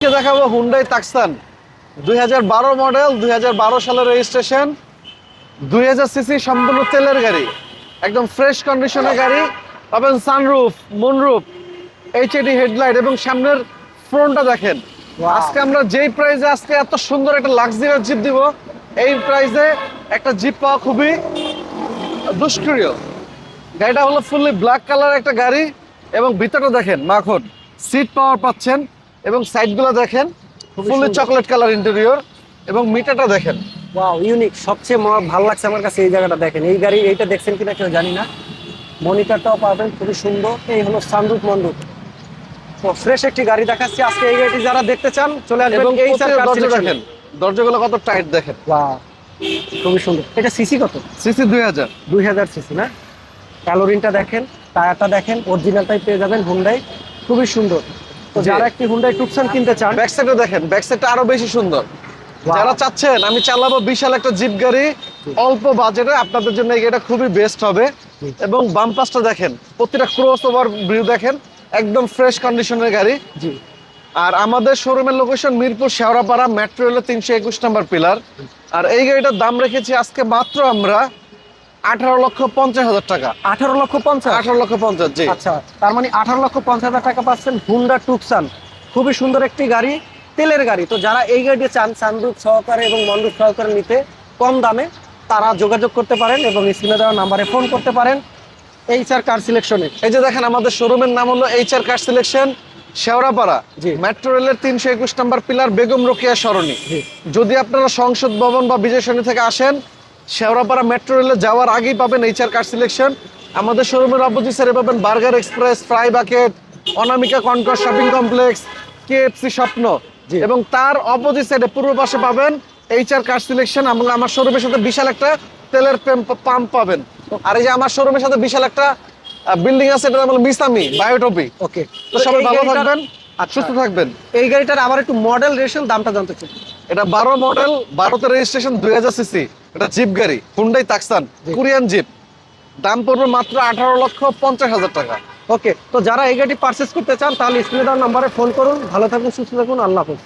দেখাবো হুন্ডাই তাকসান দুই হাজার বারো মডেল দুই হাজার বারো সালের রেজিস্ট্রেশন দুই সিসি সম্পূর্ণ তেলের গাড়ি একদম ফ্রেশ কন্ডিশনের গাড়ি পাবেন সানরুফ মুনরুফ এইচএডি হেডলাইট এবং সামনের ফ্রন্টটা দেখেন। আজকে আমরা যেই প্রাইজে আজকে এত সুন্দর একটা লাক্সারিয়াস জিপ দিব এই প্রাইজে একটা জিপ পাওয়া খুবই দুষ্করীয় গাড়িটা হলো ফুললি ব্ল্যাক কালার একটা গাড়ি এবং ভিতরটা দেখেন মাখন। সিট পাওয়ার পাচ্ছেন এবং সাইডগুলো দেখেন ফুললি চকলেট কালার ইন্টেরিয়র এবং মিটারটা দেখেন। ওয়াও ইউনিক সবচেয়ে ভালো লাগছে আমার কাছে এই জায়গাটা দেখেন। এই গাড়ি এইটা দেখছেন কিনা কেউ জানি না। মনিটরটাও পাবেন খুবই সুন্দর। এই হলো সানরুফ মন্ডুপ। তো ফ্রেশ একটি গাড়ি দেখাচ্ছি। আজকে এই গাড়িটি যারা দেখতে চান চলে আসবেন এবং এই প্রতিটা দরজা দেখেন। দরজাগুলো কত টাইট দেখেন। ওয়াও খুবই সুন্দর। এটা সিসি কত? সিসি দুই হাজার। দুই হাজার সিসি না? ক্যালোরিনটা দেখেন টায়ারটা দেখেন অরিজিনালটাই পেয়ে যাবেন হুন্ডাই খুবই সুন্দর। তো যারা একটি হুন্ডাই টুকসান কিনতে চান ব্যাক সাইডে দেখেন ব্যাক সাইডটা আরও বেশি সুন্দর। যারা চাচ্ছেন আমি চালাবো বিশাল একটা জিপ গাড়ি অল্প বাজেটে আপনাদের জন্য গাড়িটা খুবই বেস্ট হবে। এবং বাম পাশটা দেখেন প্রতিটা ক্রস ওভার ভিউ দেখেন একদম ফ্রেশ কন্ডিশনের গাড়ি। জি। আর আমাদের শোরুমের লোকেশন মিরপুর শেওড়াপাড়া মেট্রো রেলের তিনশো একুশ নম্বর পিলার আর এই গাড়িটার দাম রেখেছি আজকে মাত্র আমরা আঠারো লক্ষ পঞ্চাশ হাজার টাকা। আঠারো লক্ষ পঞ্চাশ? আঠারো লক্ষ পঞ্চাশ জি। আচ্ছা তার মানে আঠারো লক্ষ পঞ্চাশ হাজার টাকা পাচ্ছেন হুন্ডা টুকসান খুবই সুন্দর একটি গাড়ি তেলের গাড়ি। তো যারা এই গাড়িটি চান সানরুফ সহকারে এবং মন্ডুপ সহকারে নিতে কম দামে তারা যোগাযোগ করতে পারেন এবং স্ক্রিনে দেওয়া নাম্বারে ফোন করতে পারেন এইচ আর কার সিলেকশনে এই যে দেখেন আমাদের শোরুমের নাম হলো H R car selection Shewrapara. জি। মেট্রো রেলের তিনশো একুশ নম্বর পিলার বেগম রোকিয়া সরণি। যদি আপনারা সংসদ ভবন বা বিজয় সরণি থেকে আসেন শেওড়াপাড়া মেট্রো রেলে যাওয়ার আগেই পাবেন এইচ আর কার সিলেকশন আমাদের শোরুমের অপোজিট সাইডে পাবেন burger express fry bucket Anamika concord shopping complex KFC Shwapno এবং তার অপোজিট সাইডে পূর্ব পাশে পাবেন এইচ আর কার সিলেকশন এবং আমার শোরুমের সাথে বিশাল একটা তেলের পাম্প পাবেন। আর এই যে আমার শোরুমের সাথে বিশাল একটা বিল্ডিং আছে এটা হলো মিসামি বায়োটপি ওকে তো সবাই ভালো থাকবেন আর আচ্ছা। সুস্থ থাকবেন। এই গাড়িটার আবার একটু মডেল রেশন দামটা জানতে চাই। এটা বারো মডেল বারোতে রেজিস্ট্রেশন দুই হাজার সিসি এটা জিপ গাড়ি হুন্ডাই তাকসান কোরিয়ান জিপ দাম পড়বে মাত্র আঠারো লক্ষ পঞ্চাশ হাজার টাকা। ওকে তো যারা এই গাড়ি পারচেস করতে চান তাহলে স্ক্রিনে দেওয়ার নাম্বারে ফোন করুন। ভালো থাকুন সুস্থ থাকুন আল্লাহ হাফেজ।